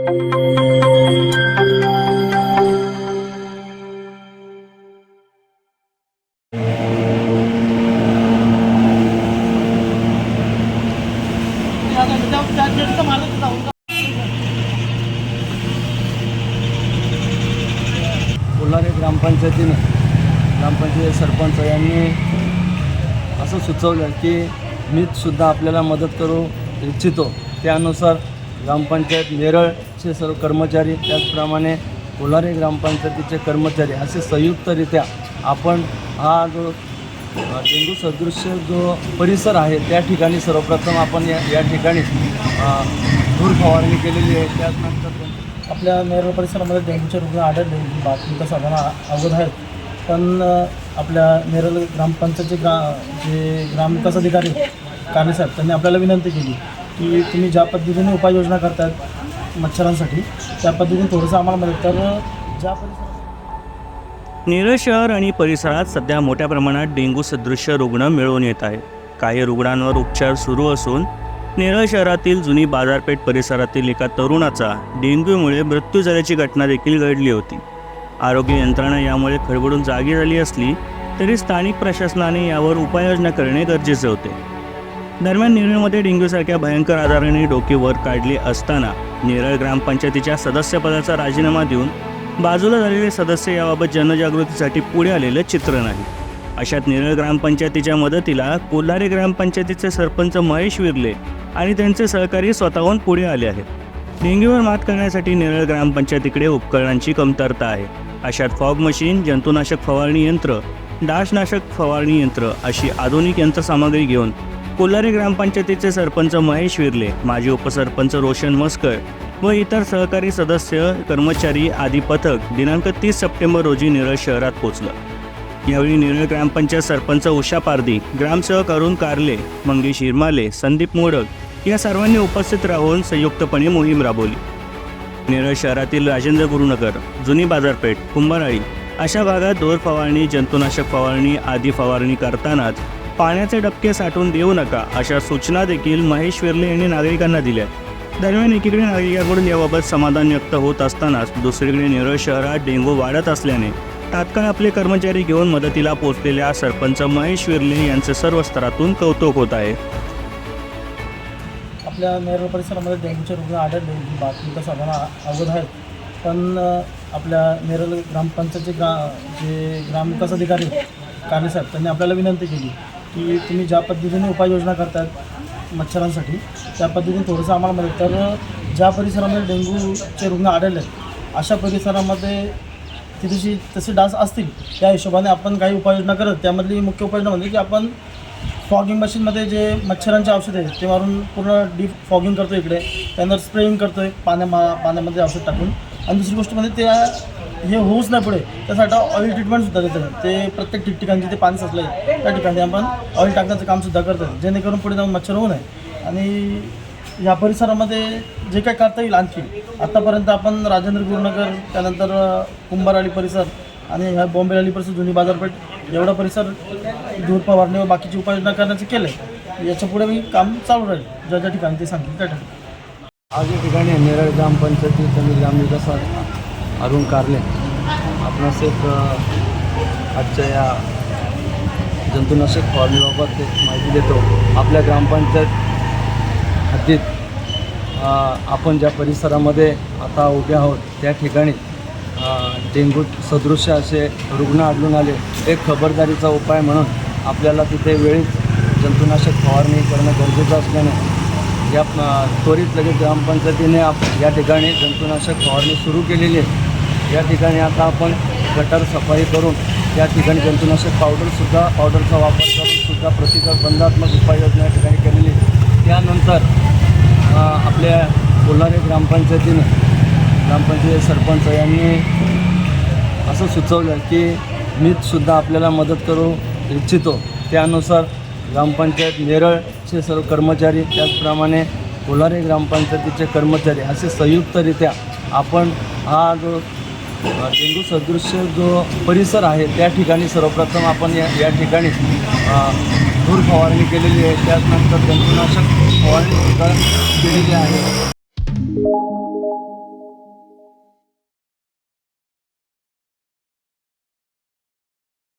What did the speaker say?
कोल्हारे ग्रामपंचायतीने ग्रामपंचायत सरपंच यांनी असं सुचवलं की मीच सुद्धा आपल्याला मदत करू इच्छितो. त्यानुसार ग्रामपंचायत नेरळचे सर्व कर्मचारी त्याचप्रमाणे कोलारे ग्रामपंचायतीचे कर्मचारी असे संयुक्तरित्या आपण हा जो डेंगू डेंग्यू सदृश जो परिसर आहे त्या ठिकाणी सर्वप्रथम आपण या या ठिकाणी धूर फवारणी केलेली आहे. त्याचनंतर आपल्या नेरळ परिसरामध्ये डेंग्यूचे रुग्ण आढळले बातमी तर सर्वांना अवगत आहेत पण आपल्या नेरळ ग्रामपंचायतचे ग्रा जे ग्रामविकास अधिकारी साहेब त्यांनी आपल्याला विनंती केली. की तुम्ही ज्या पद्धतीने उपाययोजना करतात मच्छरांसाठी त्या पद्धतीने थोडंसं आम्हाला मदत तर ज्या परिसरात नेरळ शहर आणि परिसरात सध्या मोठ्या प्रमाणात डेंग्यू सदृश्य रुग्ण मिळवून येत आहे काही रुग्णांवर उपचार सुरू असून नेरळ शहरातील जुनी बाजारपेठ परिसरातील एका तरुणाचा डेंग्यूमुळे मृत्यू झाल्याची घटना देखील घडली होती. आरोग्य यंत्रणा यामुळे खडबडून जागी झाली असली तरी स्थानिक प्रशासनाने यावर उपाययोजना करणे गरजेचे होते. दरम्यान नेरळमध्ये डेंग्यूसारख्या भयंकर आजाराने डोके वर काढले असताना नेरळ ग्रामपंचायतीच्या सदस्यपदाचा राजीनामा देऊन बाजूला झालेले सदस्य याबाबत जनजागृतीसाठी पुढे आलेलं चित्र नाही. अशात नेरळ ग्रामपंचायतीच्या मदतीला कोल्हारे ग्रामपंचायतीचे सरपंच महेश विरले आणि त्यांचे सहकारी स्वतःहून पुढे आले आहेत. डेंग्यूवर मात करण्यासाठी नेरळ ग्रामपंचायतीकडे उपकरणांची कमतरता आहे. अशात फॉग मशीन जंतुनाशक फवारणी यंत्र डासनाशक फवारणी यंत्र अशी आधुनिक यंत्रसामग्री घेऊन कोल्हारी ग्रामपंचायतीचे सरपंच महेश विर्ले माजी उपसरपंच रोशन मस्कर व इतर सहकारी सदस्य कर्मचारी आदी पथक दिनांक तीस सप्टेंबर रोजी निरळ शहरात पोचलं यावेळी निरळ ग्रामपंचायत सरपंच उषा पारदी ग्रामसेवक अरुण कारले मंगेश हिरमाले संदीप मोडक या सर्वांनी उपस्थित राहून संयुक्तपणे मोहीम राबवली. नेरळ शहरातील राजेंद्र गुरुनगर जुनी बाजारपेठ कुंभाराळी अशा भागात दोर फवारणी जंतुनाशक फवारणी आदी फवारणी करतानाच पाण्याचे डबके साठवून देऊ नका अशा सूचना देखील महेश विर्ले यांनी नागरिकांना दिल्या. दरम्यान एकीकडे नागरिकांकडून याबाबत समाधान व्यक्त होत असतानाच दुसरीकडे नेरळ शहरात डेंग्यू वाढत असल्याने तात्काळ आपले कर्मचारी घेऊन मदतीला पोहोचलेल्या सरपंच महेश विर्ले यांचे सर्व स्तरातून कौतुक होत आहे. आपल्या नेरळ परिसरामध्ये डेंग्यूचे रुग्ण आढळले ही बातमी तर सर्वांना अवगत आहेत पण आपल्या नेरळ ग्रामपंचायतचे ग्रा जे ग्रामविकास अधिकारी साहेब त्यांनी आपल्याला विनंती केली. की तुम्ही ज्या पद्धतीने उपाययोजना करतात मच्छरांसाठी त्या पद्धतीने थोडंसं आम्हाला मिळेल तर ज्या परिसरामध्ये डेंग्यूचे रुग्ण आढळले अशा परिसरामध्ये तिथेशी तसे डास असतील त्या हिशोबाने आपण काही उपाययोजना करत त्यामधली मुख्य उपाययोजना म्हणजे की आपण फॉगिंग मशीनमध्ये जे मच्छरांचे औषध आहे ते मारून पूर्ण डीप फॉगिंग करतो इकडे. त्यानंतर स्प्रेइंग करतो आहे पाण्या पाण्यामध्ये औषध टाकून. आणि दुसरी गोष्ट म्हणजे त्या हे होऊच नाही पुढे. त्यासाठी ऑइल ट्रीटमेंटसुद्धा देतात. ते प्रत्येक ठिकठिकाणी जिथे पाणी साचलं आहे त्या ठिकाणी आपण ऑइल टाकण्याचं कामसुद्धा करतो जेणेकरून पुढे जाऊन मच्छर होऊ नये. आणि या परिसरामध्ये जे काय करता येईल आणखी. आत्तापर्यंत आपण राजेंद्र गुरुनगर त्यानंतर अ, कुंभारवाडी परिसर आणि ह्या बॉम्बे अली परिसर जुनी बाजारपेठ एवढा परिसर दूध फवारणी व बाकीची उपाययोजना करण्याचं केलं आहे याच्यापुढे मी काम चालू राहील. ज्या ज्या ठिकाणी ते सांगतील त्या ठिकाणी. आज या ठिकाणी नेरळ ग्रामपंचायतीचे मी ग्रामविकासात अरुण कारले. आपणास एक आजच्या या जंतुनाशक फवारणीबाबत एक माहिती देतो. आपल्या ग्रामपंचायत हद्दीत आपण ज्या परिसरामध्ये आता उभे आहोत त्या ठिकाणी डेंगू डेंग्यू सदृश्य असे रुग्ण आढळून आले. एक खबरदारीचा उपाय म्हणून आपल्याला तिथे वेळीच जंतुनाशक फवारणी करणं गरजेचं असल्याने या त्वरित लगेच ग्रामपंचायतीने आप या ठिकाणी जंतुनाशक फवारणी सुरू केलेली आहे. या ठिकाणी आता आपण गटार सफाई करून त्या ठिकाणी जंतुनाशक पावडरसुद्धा पावडरचा वापर करून सुद्धा प्रतिबंधात्मक उपाययोजना या ठिकाणी केलेली त्यानंतर आपल्या कोल्हारे ग्रामपंचायतीने ग्रामपंचायत सरपंच यांनी असं सुचवलं की मीचसुद्धा आपल्याला मदत करू इच्छितो. त्यानुसार ग्रामपंचायत नेरळचे सर्व कर्मचारी त्याचप्रमाणे कोल्हारे ग्रामपंचायतीचे कर्मचारी असे संयुक्तरित्या आपण हा जो अ, डेंग्यू जो परिसर आहे त्या ठिकाणी सर्वप्रथम आपण या या ठिकाणी धूर फवारणी केलेली आहे. त्याचनंतर जंतुनाशक फवारणी सुद्धा केलेली आहे.